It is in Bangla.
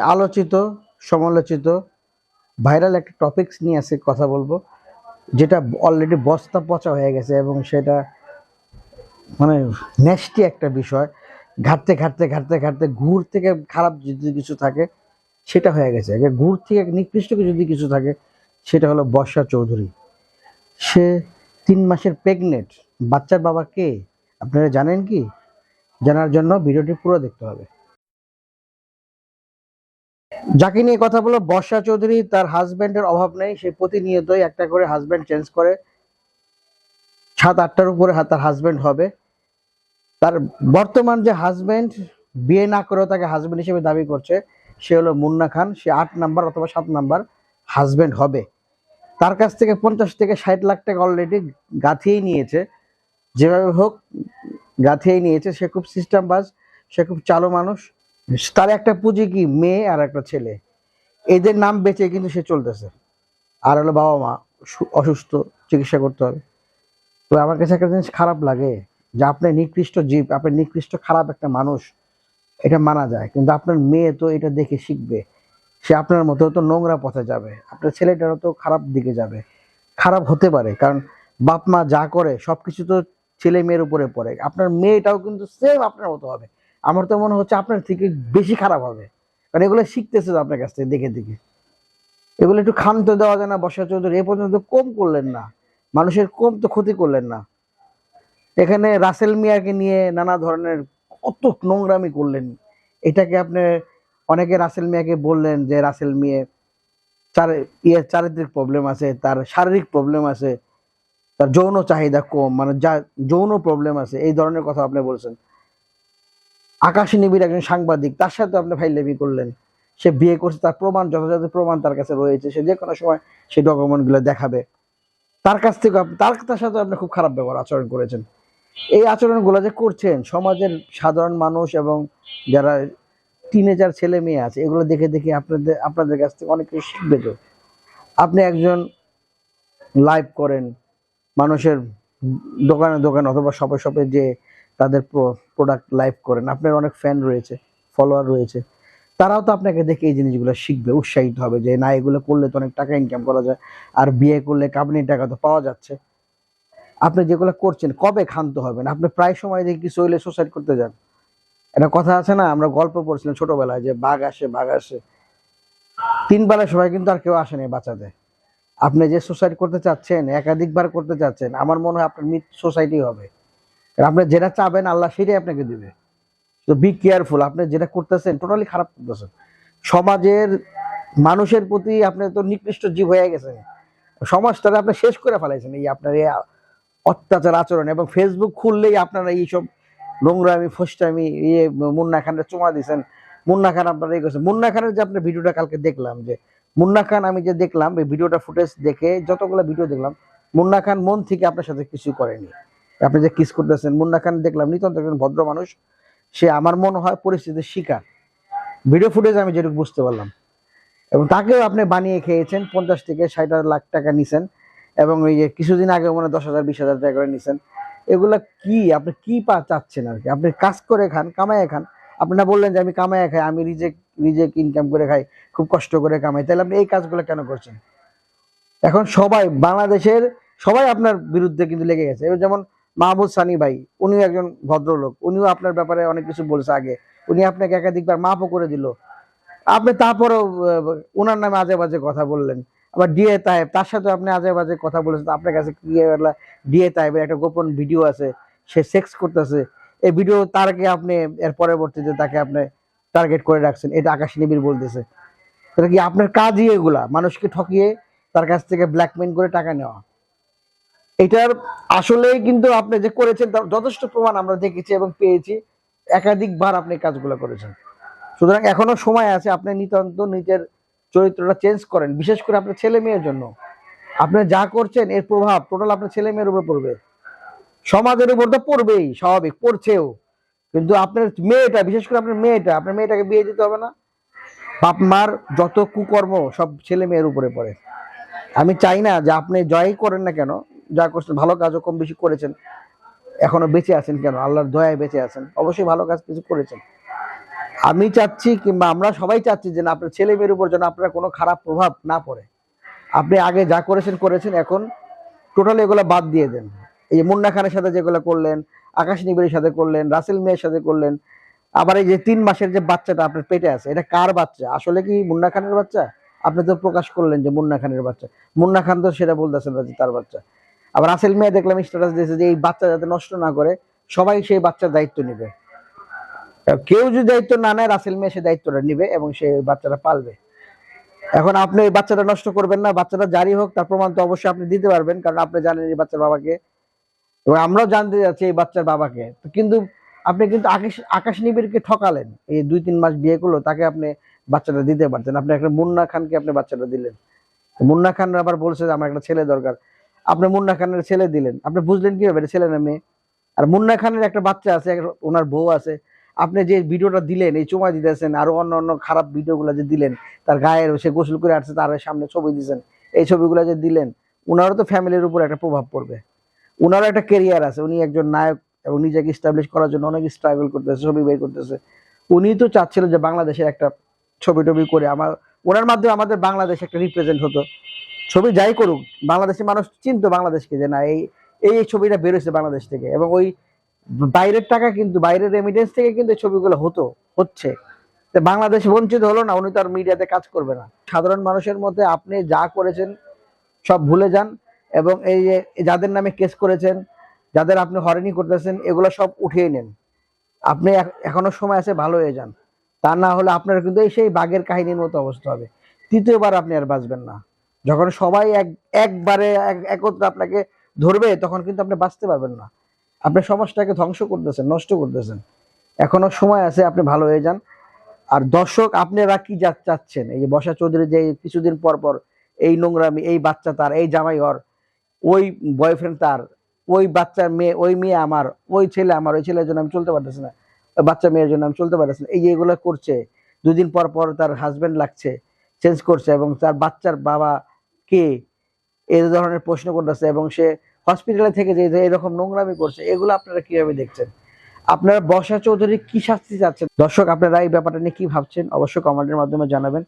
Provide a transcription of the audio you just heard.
আলোচিত, সমালোচিত, ভাইরাল একটা টপিকস নিয়ে আজকে কথা বলব, যেটা অলরেডি বস্তা পচা হয়ে গেছে এবং সেটা মানে নেস্টি একটা বিষয়। ঘাটতে ঘাটতে ঘাটতে ঘাটতে ঘুর থেকে খারাপ যদি কিছু থাকে, সেটা হয়ে গেছে। ঘুর থেকে নিকৃষ্ট যদি কিছু থাকে, সেটা হলো বর্ষা চৌধুরী। সে তিন মাসের প্রেগনেন্ট বাচ্চার বাবা কে? আপনারা জানেন কি? জানার জন্য ভিডিওটি পুরো দেখতে হবে। যাকে নিয়ে কথা বলো বর্ষা চৌধুরী, তার হাজবেন্ডের অভাব নেই, সে প্রতিনিয়তই একটা করে হাজবেন্ড চেঞ্জ করে। সাত, আটটার উপরে তার হাজবেন্ড হবে। তার বর্তমান যে হাজবেন্ড বিয়ে না করেও তাকে হাজবেন্ড হিসেবে দাবি করছে, সে হলো মুন্না খান। সে আট নাম্বার অথবা সাত নাম্বার হাজবেন্ড হবে। তার কাছ থেকে পঞ্চাশ থেকে ষাট লাখ টাকা অলরেডি গাঁথিয়েই নিয়েছে। যেভাবে হোক, গাঁথিয়েই নিয়েছে। সে খুব সিস্টেম বাজ, সে খুব চালু মানুষ। তার একটা পুঁজি কি? মেয়ে আর একটা ছেলে। এদের নাম বেঁচে কিন্তু সে চলতেছে। আর হলো বাবা মা অসুস্থ, চিকিৎসা করতে হবে। তো আমার কাছে একটা জিনিস খারাপ লাগে যে আপনি নিকৃষ্ট জীব, আপনি নিকৃষ্ট খারাপ একটা মানুষ, এটা মানা যায়। কিন্তু আপনার মেয়ে তো এটা দেখে শিখবে। সে আপনার মতো তো নোংরা পথে যাবে। আপনার ছেলেটারও তো খারাপ দিকে যাবে। খারাপ হতে পারে, কারণ বাপ মা যা করে সব কিছু তো ছেলে মেয়ের উপরে পড়ে। আপনার মেয়েটাও কিন্তু সেম আপনার মতো হবে। আমার তো মনে হচ্ছে আপনার থেকে বেশি খারাপ হবে। কারণ এগুলো শিখতেছে আপনার কাছ থেকে, দেখে দেখে। এগুলো একটু ক্ষান্ত দেওয়া যায় না, বর্ষা চৌধুরী, এ পর্যন্ত কম করলেন না। মানুষের কম তো ক্ষতি করলেন না। এখানে রাসেল মিয়াকে নিয়ে নানা ধরনের কত নোংরামি করলেন। এটাকে আপনি, অনেকে রাসেল মিয়াকে বললেন যে, রাসেল মিয়া চার ইয়ে চারিত্রিক প্রবলেম আছে, তার শারীরিক প্রবলেম আছে, তার যৌন চাহিদা কম মানে যা, যৌন প্রবলেম আছে, এই ধরনের কথা আপনি বলছেন। আকাশী নিবিড় একজন সাংবাদিক, তার সাথে আপনি ফাইলেমি করলেন। সে বিয়ে করছে, তার প্রমাণ, যথাযথ প্রমাণ তার কাছে রয়েছে। সে যে কোনো সময় সেই ডকুমেন্টগুলো দেখাবে। তার কাছ থেকে তার তার সাথে আপনি খুব খারাপ ব্যবহার আচরণ করেছেন। এই আচরণগুলো যে করছেন, সমাজের সাধারণ মানুষ এবং যারা টিনেজার ছেলে মেয়ে আছে, এগুলো দেখে দেখে আপনাদের আপনাদের কাছ থেকে অনেক কিছু শিখবে তো। আপনি একজন লাইভ করেন, মানুষের দোকানে দোকানে অথবা শপে শপে যে তাদের প্রোডাক্ট লাইভ করেন। আপনার অনেক ফ্যান রয়েছে ফলোয়ার রয়েছে। তারাও তো আপনাকে দেখে এই জিনিসগুলো শিখবে, উৎসাহিত হবে যে, না, এগুলো করলে তো অনেক টাকা ইনকাম করা যায়। আর বিয়ে করলে কাবিনের টাকা তো পাওয়া যাচ্ছে। আপনি যেগুলো করছেন, কবে ক্ষান্ত হবেন? আপনি প্রায় সময় দেখি কিছু হইলে সুসাইড করতে যান। একটা কথা আছে না, আমরা গল্প পড়ছিলাম ছোটবেলায় যে, বাঘ আসে বাঘ আসে। তিন বেলার সময় কিন্তু আর কেউ আসেনি বাঁচাতে। আপনি যে সুসাইড করতে চাচ্ছেন, একাধিকবার করতে চাচ্ছেন, আমার মনে হয় আপনার সোসাইটি হবে। আপনি যেটা চাবেন আল্লাহ সেটাই আপনাকে দিবে। তো বি কেয়ারফুল আপনি যেটা করতেছেন টোটালি খারাপ করতেছেন। সমাজের, মানুষের প্রতি আপনি তো নিকৃষ্ট জীব হয়ে গেছেন। সমাজটাকে আপনি শেষ করে ফেলাইছেন এই আপনার এই অত্যাচার আচরণ এবং ফেসবুক খুললেই আপনারা এইসব নোংরামি, ফষ্টামি ইয়ে মুন্না খানের চুমা দিয়েছেন মুন্না খান আপনারা এই করছেন। মুন্না খানের যে আপনার ভিডিওটা কালকে দেখলাম যে মুন্না খান আমি যে দেখলাম, এই ভিডিওটা ফুটেজ দেখে যতগুলো ভিডিও দেখলাম মুন্না খান মন থেকে আপনার সাথে কিছু করেনি। আপনি যে কিস করতেছেন, মুন্না খান দেখলাম, নিতান্ত একজন ভদ্র মানুষ। সে আমার মনে হয় পরিস্থিতির শিকার। ভিডিও ফুটেজ আমি যেটুকু বুঝতে পারলাম। এবং তাকেও আপনি বানিয়ে খেয়েছেন, পঞ্চাশ থেকে ষাট লাখ টাকা নিছেন এবং ওই যে কিছুদিন আগে মনে দশ হাজার, বিশ হাজার টাকা করে নিছেন। এগুলা কি? আপনি কি পা চাচ্ছেন আর কি? আপনি কাজ করে খান কামায় খান। আপনি না বললেন যে আমি কামায় খাই, আমি রিজেক রিজেক ইনকাম করে খাই, খুব কষ্ট করে কামাই। তাহলে আপনি এই কাজগুলো কেন করছেন? এখন সবাই, বাংলাদেশের সবাই আপনার বিরুদ্ধে কিন্তু লেগে গেছে। যেমন মাহমুদ সানি ভাই, উনিও একজন ভদ্রলোক, উনিও আপনার ব্যাপারে অনেক কিছু বলছে আগে। উনি আপনাকে একাধিকবার মাফও করে দিল। আপনি তারপরেও ওনার নামে আজে বাজে কথা বললেন। আবার ডিএ তাহেব, তার সাথে আপনি আজে বাজে কথা বলেছেন। আপনার কাছে কি ডিএ তাহেবের একটা গোপন ভিডিও আছে, সে সেক্স করতেছে। এই ভিডিও তারকে আপনি এর পরবর্তীতে তাকে আপনি টার্গেট করে রাখছেন। এটা আকাশ নিবিড় বলতেছে। তাহলে কি আপনার কাজই এগুলা? মানুষকে ঠকিয়ে তার কাছ থেকে ব্ল্যাকমেল করে টাকা নেওয়া? এটার আসলেই কিন্তু আপনি যে করেছেন তার যথেষ্ট প্রমাণ আমরা দেখেছি এবং পেয়েছি। একাধিকবার আপনি কাজগুলো করেছেন। সুতরাং এখনও সময় আছে, আপনি নিতান্ত নিজের চরিত্রটা চেঞ্জ করেন, বিশেষ করে আপনার ছেলে মেয়ের জন্য। আপনি যা করছেন, এর প্রভাব টোটাল আপনার ছেলে মেয়ের উপর পড়বে। সমাজের উপর তো পড়বেই, স্বাভাবিক, পড়ছেও। কিন্তু আপনার মেয়েটা, বিশেষ করে আপনার মেয়েটা, আপনার মেয়েটাকে বিয়ে দিতে হবে না। বাপ মার যত কুকর্ম সব ছেলে মেয়ের উপরে পড়ে। আমি চাই না যে আপনি জয়ই করেন না কেন যা করছেন, ভালো কাজও কম বেশি করেছেন। এখনও বেঁচে আছেন কেন? আল্লাহর দয়ায় বেঁচে আছেন। অবশ্যই ভালো কাজ কিছু করেছেন। আমি চাচ্ছি কিংবা আমরা সবাই চাচ্ছি যে না, আপনার ছেলে মেয়ের উপর যেন আপনার কোনো খারাপ প্রভাব না পড়ে। আপনি আগে যা করেছেন করেছেন, এখন টোটালি এগুলো বাদ দিয়ে দেন। এই যে মুন্না খানের সাথে যেগুলো করলেন, আকাশ নিবিড়ের সাথে করলেন, রাসেল মেয়ের সাথে করলেন, আবার এই যে তিন মাসের যে বাচ্চাটা আপনার পেটে আছে, এটা কার বাচ্চা? আসলে কি মুন্না খানের বাচ্চা? আপনি তো প্রকাশ করলেন যে মুন্না খানের বাচ্চা। মুন্না খান তো সেটা বলতেছেন তার বাচ্চা। আবার রাসেল মেয়ে দেখলাম স্ট্যাটাস দিয়েছে যে এই বাচ্চা যাতে নষ্ট না করে, সবাই সেই বাচ্চার দায়িত্ব নেবে। কেউ যদি দায়িত্ব না নেয়, রাসেল মেয়ে সে দায়িত্বটা নিবে এবং সে বাচ্চাটা পালবে। এখন আপনি ওই বাচ্চাটা নষ্ট করবেন না, বাচ্চাটা জারি হোক, তার প্রমাণ তো অবশ্যই আপনি দিতে পারবেন, কারণ আপনি জানেন এই বাচ্চার বাবাকে, এবং আমরাও জানতে যাচ্ছি এই বাচ্চার বাবাকে। কিন্তু আপনি কিন্তু আকাশ আকাশ নিবিড়কে ঠকালেন। এই দুই, তিন মাস বিয়ে করল, তাকে আপনি বাচ্চাটা দিতে পারতেন। আপনি একটা মুন্না খানকে আপনি বাচ্চাটা দিলেন। মুন্না খান আবার বলছে যে, আমার একটা ছেলে দরকার। আপনি মুন্না খানের ছেলে দিলেন। আপনি বুঝলেন কীভাবে ছেলে না মেয়ে? আর মুন্না খানের একটা বাচ্চা আছে ওনার বউ আছে। আপনি যে ভিডিওটা দিলেন, এই চুমা দিতেছেন, আরও অন্য অন্য খারাপ ভিডিওগুলো যে দিলেন, তার গায়ের সে গোসল করে আসছে, তার সামনে ছবি দিয়েছেন এই ছবিগুলো যে দিলেন, উনারও তো ফ্যামিলির উপর একটা প্রভাব পড়বে। উনারও একটা কেরিয়ার আছে, উনি একজন নায়ক এবং নিজেকে স্টাবলিশ করার জন্য অনেক স্ট্রাগল করতেছে, ছবি বের করতেছে। উনি তো চাচ্ছিলেন যে বাংলাদেশের একটা ছবি টবি করে আমার ওনার মাধ্যমে আমাদের বাংলাদেশ একটা রিপ্রেজেন্ট হতো। ছবি যাই করুক বাংলাদেশের মানুষ চিনতো বাংলাদেশকে যে না, এই এই ছবিটা বেরোচ্ছে বাংলাদেশ থেকে এবং ওই বাইরের টাকা কিন্তু, বাইরের রেমিটেন্স থেকে কিন্তু ছবিগুলো হতো, হচ্ছে। বাংলাদেশ বঞ্চিত হলো না, উনি তো আর মিডিয়াতে কাজ করবে না। সাধারণ মানুষের মধ্যে আপনি যা করেছেন, সব ভুলে যান এবং এই যে, যাদের নামে কেস করেছেন, যাদের আপনি হরেনি করতেছেন, এগুলো সব উঠিয়ে নেন। আপনি এখ- এখনও সময় আছে, ভালো হয়ে যান। তা না হলে আপনার কিন্তু এই সেই বাঘের কাহিনীর মতো অবস্থা হবে। তৃতীয়বার আপনি আর বাঁচবেন না। যখন সবাই এক, একবারে এক- একত্রে আপনাকে ধরবে, তখন কিন্তু আপনি বাঁচতে পারবেন না। আপনি সমাজটাকে ধ্বংস করতেছেন, নষ্ট করতেছেন। এখনও সময় আছে, আপনি ভালো হয়ে যান। আর দর্শক, আপনারা কি চাচ্ছেন? এই যে বসা চৌধুরী যে কিছুদিন পর পর এই নোংরামি, এই বাচ্চা তার, এই জামাই ঘর ওই বয়ফ্রেন্ড তার, ওই বাচ্চার মেয়ে, ওই মেয়ে আমার, ওই ছেলে আমার, ওই ছেলের জন্য আমি চলতে পারতেছি না, ওই বাচ্চা মেয়ের জন্য আমি চলতে পারতেছি না। এই এগুলো করছে, দুদিন পর পর তার হাজবেন্ড লাগছে চেঞ্জ করছে এবং তার বাচ্চার বাবা কে? এই ধরনের প্রশ্ন করতেছে এবং সে হসপিটালে থেকে যে এরকম নোংরামি করছে, এগুলো আপনারা কীভাবে দেখছেন? আপনারা বসা চৌধুরী কি শাস্তি চাচ্ছেন? দর্শক, আপনারা এই ব্যাপারটা নিয়ে কি ভাবছেন? অবশ্যই কমেন্টের মাধ্যমে জানাবেন।